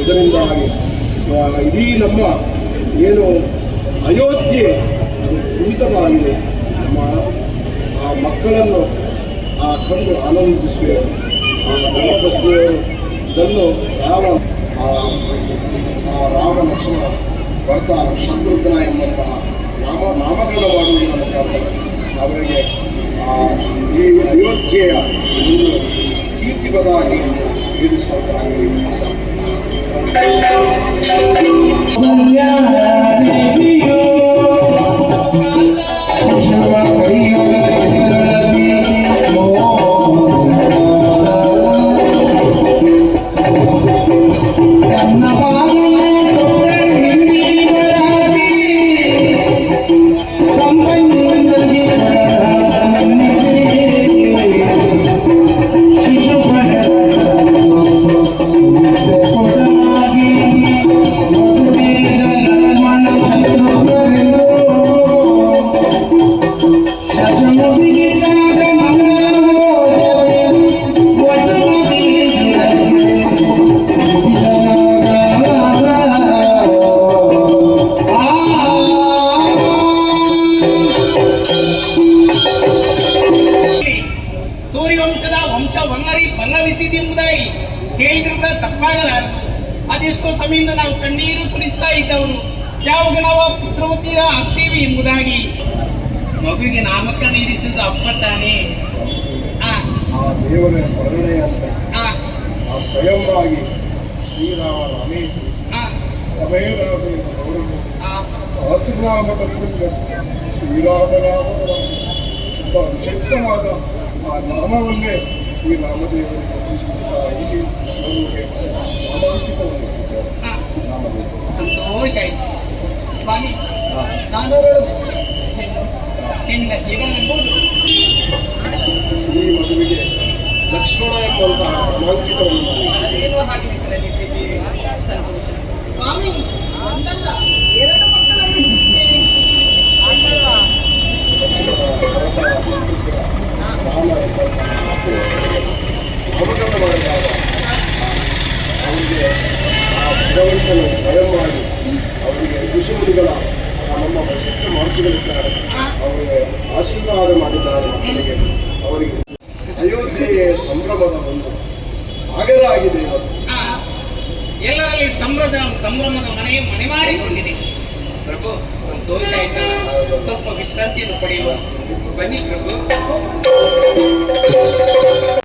ಇದರಿಂದಾಗಿ ಇಡೀ ನಮ್ಮ ಏನು ಅಯೋಧ್ಯೆ ಅದು ಕುಂಠವಾಗಿದೆ ನಮ್ಮ ಆ ಮಕ್ಕಳನ್ನು ಆ ಕಂಡು ಆನಂದಿಸಬೇಕು ಆ ಬಸವವರು ಇದನ್ನು ರಾಮ, ಆ ರಾಮ ಲಕ್ಷ್ಮಣ ಭರತ ಶತ್ರುಘ್ನ ಎಂಬಂತಹ ನಾಮ ನಾಮಕರಣ ಮಾಡುವುದರ ಮುಖಾಂತರ ಅವರಿಗೆ ಈ ಅಯೋಧ್ಯೆಯ ಒಂದು ಕೀರ್ತಿಪದಾಗಿ 許さない。ಸೂರ್ಯವಂಶದ ವಂಶ ವನ್ನರಿ ಪಲ್ಲವಿಸಿದೆಂಬುದಾಗಿ ಹೇಳಿದ್ರು ಕೂಡ ತಪ್ಪಾಗಲಾರದು. ಅದೆಷ್ಟೋ ಸಮಯದಿಂದ ನಾವು ಕಣ್ಣೀರು ಸುರಿಸ್ತಾ ಇದ್ದವರು ಯಾವಾಗ ನಾವು ಪುತ್ರವತೀರ ಆಗ್ತೀವಿ ಎಂಬುದಾಗಿ. ಮಗುವಿಗೆ ನಾಮಕರಣ ಇರಿಸಿದ್ದು ಅಪ್ಪ ತಾನೇ ದೇವರ ಸ್ಮರಣೆ ಅಂತ ಆ, ಸ್ವಯಂವಾಗಿ ಶ್ರೀರಾಮ ರಮೇಶ್ ರಮೇ ರಾಮೇ ಆ, ಸಹಸ್ರನಾಮ ಶ್ರೀರಾಮನಾಮ ತುಂಬ ವಿಶಿಷ್ಟವಾದ ಆ ಈ ರಾಮದೇವರು ಈ ನಾಮಾಂಕಿತವಾಗಿದ್ದಾರೆ ಆ, ಸಂತೋಷ ಆಯ್ತು ಹೆಣ್ಣಿನ ಈ ಮಗುವಿಗೆ ಲಕ್ಷ್ಮಣ ಎಂಬಂತಹ ಮಾಡಿದ್ದಾರೆ. ಹಾಗೆ. ಸ್ವಾಮಿ ಒಂದಲ್ಲ ಎರಡು ಮಕ್ಕಳನ್ನು ಹುಟ್ಟಿದ್ದೇನೆ. ಲಕ್ಷ್ಮಣ ಭರತ ಶತ್ರುಘ್ನ, ಮಾಡಿದಾಗ ಅವರಿಗೆ ಆ ಭಗವಂತನು ಸ್ವಯಂವಾಗಿ ಅವರಿಗೆ ಋಷಿಮುನಿಗಳ ನಮ್ಮ ವಸಿಷ್ಠ ಮಹರ್ಷಿಗಳಿದ್ದಾರೆ ಅವರಿಗೆ ಆಶೀರ್ವಾದ ಮಾಡಿದ್ದಾರೆ ಮಕ್ಕಳಿಗೆ ಅವರಿಗೆ ಅಯೋಧ್ಯೆಯ ಸಂಭ್ರಮದ ಒಂದು ಆಗರ ಆಗಿದೆ ಇವತ್ತು ಎಲ್ಲರಲ್ಲಿ ಸಂಭ್ರದ ಸಂಭ್ರಮದ ಮನೆ ಮನೆ ಮಾಡಿಕೊಂಡಿದೆ. ಪ್ರಭು ದೋಷ ಆಯ್ತು ಸ್ವಲ್ಪ ವಿಶ್ರಾಂತಿಯನ್ನು ಪಡೆಯುವ ಬನ್ನಿ ಪ್ರಭು.